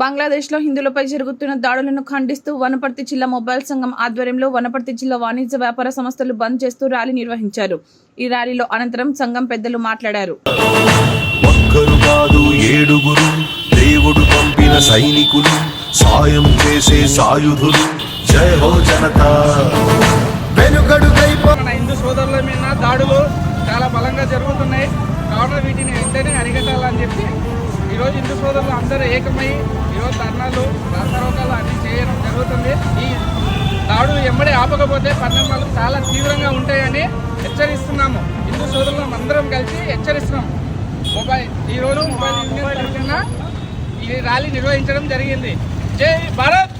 బంగ్లాదేశ్లో హిందువులపై జరుగుతున్న దాడులను ఖండిస్తూ వనపర్తి జిల్లా మొబైల్ సంఘం ఆధ్వర్యంలో వనపర్తి జిల్లా వాణిజ్య వ్యాపార సంస్థలు బంద్ చేస్తూ ర్యాలీ నిర్వహించారు. ఈ ర్యాలీలో అనంతరం సంఘం పెద్దలు మాట్లాడారు. ఏడుగురు దేవుడు పంపిన సైనికులు సాయం చేసే సాయుధులు. జయ హో జనతా. వెనుకడుకై మన హిందూ సోదరుల మీద దాడులు చాలా బలంగా జరుగుతున్నాయి. కావున వీటిని వెంటనే అరికట్టాలని చెప్పి ఈరోజు హిందూ సోదరులు అందరూ ఏకమై ఈరోజు ధర్నాలు రాస్తారోకాలు అన్ని చేయడం జరుగుతుంది. ఈ దాడులు ఎమ్మడే ఆపకపోతే పరిణామాలు చాలా తీవ్రంగా ఉంటాయని హెచ్చరిస్తున్నాము. హిందూ సోదరులం అందరం కలిసి హెచ్చరిస్తున్నాం. మొబైల్ ఈరోజు మొబైల్ యూనియన్ తరఫున ఈ ర్యాలీ నిర్వహించడం జరిగింది. జై భారత్